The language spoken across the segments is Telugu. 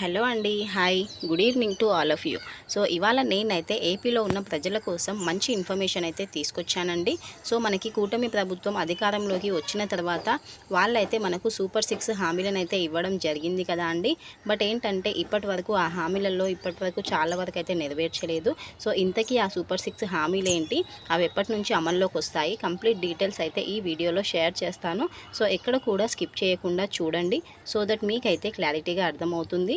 హలో అండి hi good evening to all of you. So ఇవాళ నేనైతే ఏపీలో ఉన్న ప్రజల కోసం మంచి ఇన్ఫర్మేషన్ అయితే తీసుకొచ్చానండి. సో మనకి కూటమి ప్రభుత్వం అధికారంలోకి వచ్చిన తర్వాత వాళ్ళైతే మనకు సూపర్ సిక్స్ హామీలను అయితే ఇవ్వడం జరిగింది కదా అండి. బట్ ఏంటంటే ఇప్పటి వరకు ఆ హామీలలో ఇప్పటి వరకు చాలా వరకు అయితే నెరవేర్చలేదు. సో ఇంతకీ ఆ సూపర్ సిక్స్ హామీలు ఏంటి అవి ఎప్పటి నుంచి అమల్లోకి వస్తాయి? కంప్లీట్ డీటెయిల్స్ అయితే ఈ వీడియోలో షేర్ చేస్తాను. సో ఎక్కడ కూడా స్కిప్ చేయకుండా చూడండి. సో దట్ మీకైతే క్లారిటీగా అర్థమవుతుంది.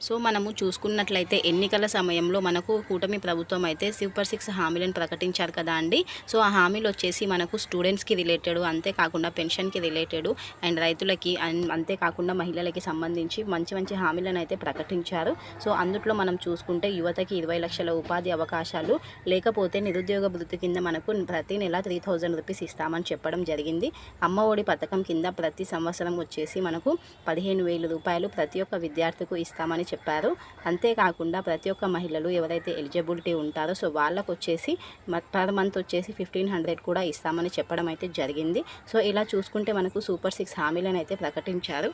సో మనము చూసుకున్నట్లయితే ఎన్నికల సమయంలో మనకు కూటమి ప్రభుత్వం అయితే సూపర్ సిక్స్ హామీలను ప్రకటించారు కదా అండి. సో ఆ హామీలు వచ్చేసి మనకు స్టూడెంట్స్కి రిలేటెడ్ అంతేకాకుండా పెన్షన్కి రిలేటెడ్ అండ్ రైతులకి అండ్ అంతేకాకుండా మహిళలకి సంబంధించి మంచి మంచి హామీలను అయితే ప్రకటించారు. సో అందుట్లో మనం చూసుకుంటే యువతకి ఇరవై లక్షల ఉపాధి అవకాశాలు లేకపోతే నిరుద్యోగ వృత్తి కింద మనకు ప్రతి నెల త్రీ థౌజండ్ రూపీస్ ఇస్తామని చెప్పడం జరిగింది. అమ్మ ఒడి పథకం కింద ప్రతి సంవత్సరం వచ్చేసి మనకు పదిహేను వేల రూపాయలు ప్రతి ఒక్క విద్యార్థికి ఇస్తామని చెప్పారు. అంతేకాకుండా ప్రతి ఒక్క మహిళలు ఎవరైతే ఎలిజిబిలిటీ ఉంటారో సో వాళ్ళకు వచ్చేసి పర్ మంత్ వచ్చేసి ఫిఫ్టీన్ హండ్రెడ్ కూడా ఇస్తామని చెప్పడం అయితే జరిగింది. సో ఇలా చూసుకుంటే మనకు సూపర్ సిక్స్ హామీలను అయితే ప్రకటించారు.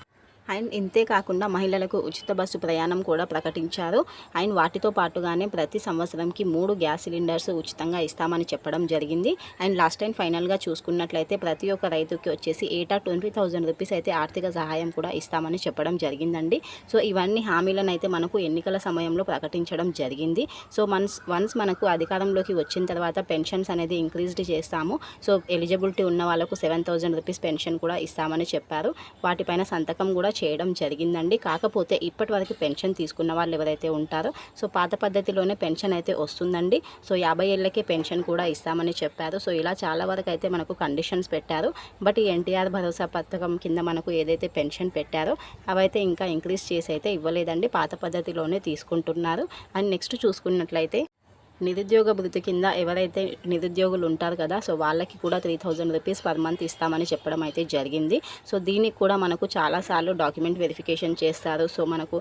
అండ్ ఇంతే కాకుండా మహిళలకు ఉచిత బస్సు ప్రయాణం కూడా ప్రకటించారు. అండ్ వాటితో పాటుగానే ప్రతి సంవత్సరంకి మూడు గ్యాస్ సిలిండర్స్ ఉచితంగా ఇస్తామని చెప్పడం జరిగింది. అండ్ లాస్ట్ టైం ఫైనల్గా చూసుకున్నట్లయితే ప్రతి ఒక్క రైతుకి వచ్చేసి ఏటా ట్వంటీ థౌజండ్ రూపీస్ అయితే ఆర్థిక సహాయం కూడా ఇస్తామని చెప్పడం జరిగిందండి. సో ఇవన్నీ హామీలను అయితే మనకు ఎన్నికల సమయంలో ప్రకటించడం జరిగింది. సో మన్స్ వన్స్ మనకు అధికారంలోకి వచ్చిన తర్వాత పెన్షన్స్ అనేది ఇంక్రీజ్డ్ చేస్తాము. సో ఎలిజిబిలిటీ ఉన్న వాళ్ళకు సెవెన్ థౌజండ్ రూపీస్ పెన్షన్ కూడా ఇస్తామని చెప్పారు. వాటిపైన సంతకం కూడా చేయడం జరిగిందండి. కాకపోతే ఇప్పటి వరకు పెన్షన్ తీసుకున్న వాళ్ళు ఎవరైతే ఉంటారో సో పాత పద్ధతిలోనే పెన్షన్ అయితే వస్తుందండి. సో యాభై ఏళ్ళకే పెన్షన్ కూడా ఇస్తామని చెప్పారు. సో ఇలా చాలా వరకు అయితే మనకు కండిషన్స్ పెట్టారు. బట్ ఈ ఎన్టీఆర్ భరోసా పథకం కింద మనకు ఏదైతే పెన్షన్ పెట్టారో అవైతే ఇంకా ఇంక్రీజ్ చేసి అయితే ఇవ్వలేదండి. పాత పద్ధతిలోనే తీసుకుంటున్నారు. అండ్ నెక్స్ట్ చూసుకున్నట్లయితే నిరుద్యోగ భృతి కింద ఎవరైతే నిరుద్యోగులు ఉంటారు కదా సో వాళ్ళకి కూడా three thousand rupees per month ఇస్తామని చెప్పడం అయితే జరిగింది. సో దీనికి కూడా మనకు చాలాసార్లు డాక్యుమెంట్ వెరిఫికేషన్ చేస్తారు. సో మనకు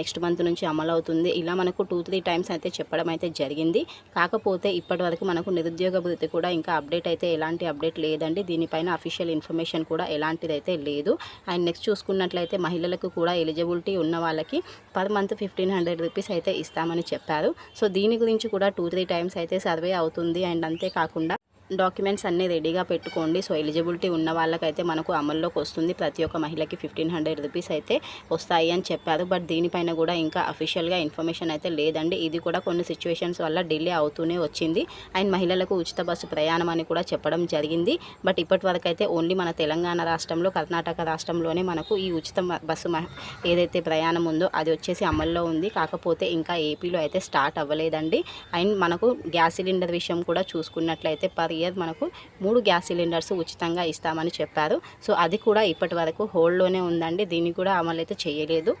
నెక్స్ట్ మంత్ నుంచి అమలు అవుతుంది. ఇలా మనకు టూ త్రీ టైమ్స్ అయితే చెప్పడం అయితే జరిగింది. కాకపోతే ఇప్పటివరకు మనకు నిరుద్యోగ భృతి కూడా ఇంకా అప్డేట్ అయితే ఎలాంటి అప్డేట్ లేదండి. దీనిపైన అఫీషియల్ ఇన్ఫర్మేషన్ కూడా ఎలాంటిదైతే లేదు. అండ్ నెక్స్ట్ చూసుకున్నట్లయితే మహిళలకు కూడా ఎలిజిబిలిటీ ఉన్న వాళ్ళకి per month fifteen hundred rupees అయితే ఇస్తామని చెప్పారు. సో దీని గురించి కూడా టూ త్రీ టైమ్స్ అయితే సర్వే అవుతుంది అండ్ అంతేకాకుండా డాక్యుమెంట్స్ అన్నీ రెడీగా పెట్టుకోండి. సో ఎలిజిబిలిటీ ఉన్న వాళ్ళకైతే మనకు అమల్లోకి వస్తుంది. ప్రతి ఒక్క మహిళకి ఫిఫ్టీన్ హండ్రెడ్ రూపీస్ అయితే వస్తాయి అని చెప్పారు. బట్ దీనిపైన కూడా ఇంకా అఫీషియల్గా ఇన్ఫర్మేషన్ అయితే లేదండి. ఇది కూడా కొన్ని సిచ్యువేషన్స్ వల్ల డిలే అవుతూనే వచ్చింది. అండ్ మహిళలకు ఉచిత బస్సు ప్రయాణం అని కూడా చెప్పడం జరిగింది. బట్ ఇప్పటి వరకు అయితే ఓన్లీ మన తెలంగాణ రాష్ట్రంలో కర్ణాటక రాష్ట్రంలోనే మనకు ఈ ఉచిత బస్సు ఏదైతే ప్రయాణం ఉందో అది వచ్చేసి అమల్లో ఉంది. కాకపోతే ఇంకా ఏపీలో అయితే స్టార్ట్ అవ్వలేదండి. అండ్ మనకు గ్యాస్ సిలిండర్ విషయం కూడా చూసుకున్నట్లయితే పర్ ఇయర్ మనకు మూడు గ్యాస్ సిలిండర్స్ ఉచితంగా ఇస్తామని చెప్పారు. సో అది కూడా ఇప్పటి వరకు హోల్డ్లోనే ఉందండి. దీన్ని కూడా అమలు అయితే చేయలేదు.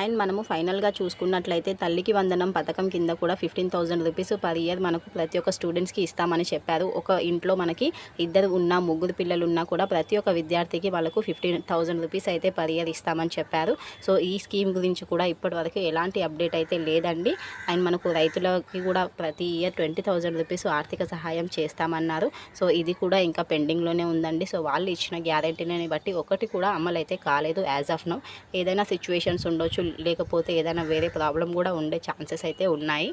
అండ్ మనము ఫైనల్గా చూసుకున్నట్లయితే తల్లికి వందనం పథకం కింద కూడా fifteen thousand rupees per year మనకు ప్రతి ఒక్క స్టూడెంట్స్కి ఇస్తామని చెప్పారు. ఒక ఇంట్లో మనకి ఇద్దరు ఉన్న ముగ్గురు పిల్లలు ఉన్నా కూడా ప్రతి ఒక్క విద్యార్థికి వాళ్ళకు ఫిఫ్టీన్ థౌసండ్ రూపీస్ అయితే పర్ ఇయర్ ఇస్తామని చెప్పారు. సో ఈ స్కీమ్ గురించి కూడా ఇప్పటివరకు ఎలాంటి అప్డేట్ అయితే లేదండి. అండ్ మనకు రైతులకి కూడా ప్రతి ఇయర్ ట్వంటీ థౌజండ్ రూపీస్ ఆర్థిక సహాయం చేస్తామన్నారు. సో ఇది కూడా ఇంకా పెండింగ్లోనే ఉందండి. సో వాళ్ళు ఇచ్చిన గ్యారంటీని బట్టి ఒకటి కూడా అమలు అయితే కాలేదు యాజ్ ఆఫ్ నో. ఏదైనా సిచ్యువేషన్స్ ఉండొచ్చు లేకపోతే ఏదైనా వేరే ప్రాబ్లం కూడా ఉండే ఛాన్సెస్ అయితే ఉన్నాయి.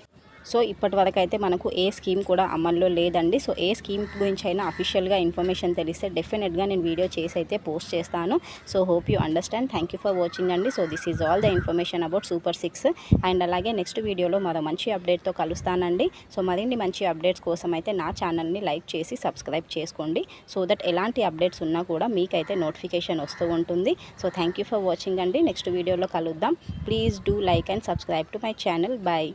సో ఇప్పటి వరకు అయితే మనకు ఏ స్కీమ్ కూడా అమల్లో లేదండి. సో ఏ స్కీమ్ గురించి అయినా అఫీషియల్గా ఇన్ఫర్మేషన్ తెలిస్తే డెఫినెట్గా నేను వీడియో చేసి అయితే పోస్ట్ చేస్తాను. So hope you understand thank you for watching అండి. So this is all the information about super six and అలాగే నెక్స్ట్ వీడియోలో మరో మంచి అప్డేట్తో కలుస్తానండి. సో మరిన్ని మంచి అప్డేట్స్ కోసం అయితే నా ఛానల్ని లైక్ చేసి సబ్స్క్రైబ్ చేసుకోండి. సో దట్ ఎలాంటి అప్డేట్స్ ఉన్నా కూడా మీకైతే నోటిఫికేషన్ వస్తూ ఉంటుంది. So thank you for watching అండి. నెక్స్ట్ వీడియోలో కలుద్దాం. Please do like and subscribe to my channel bye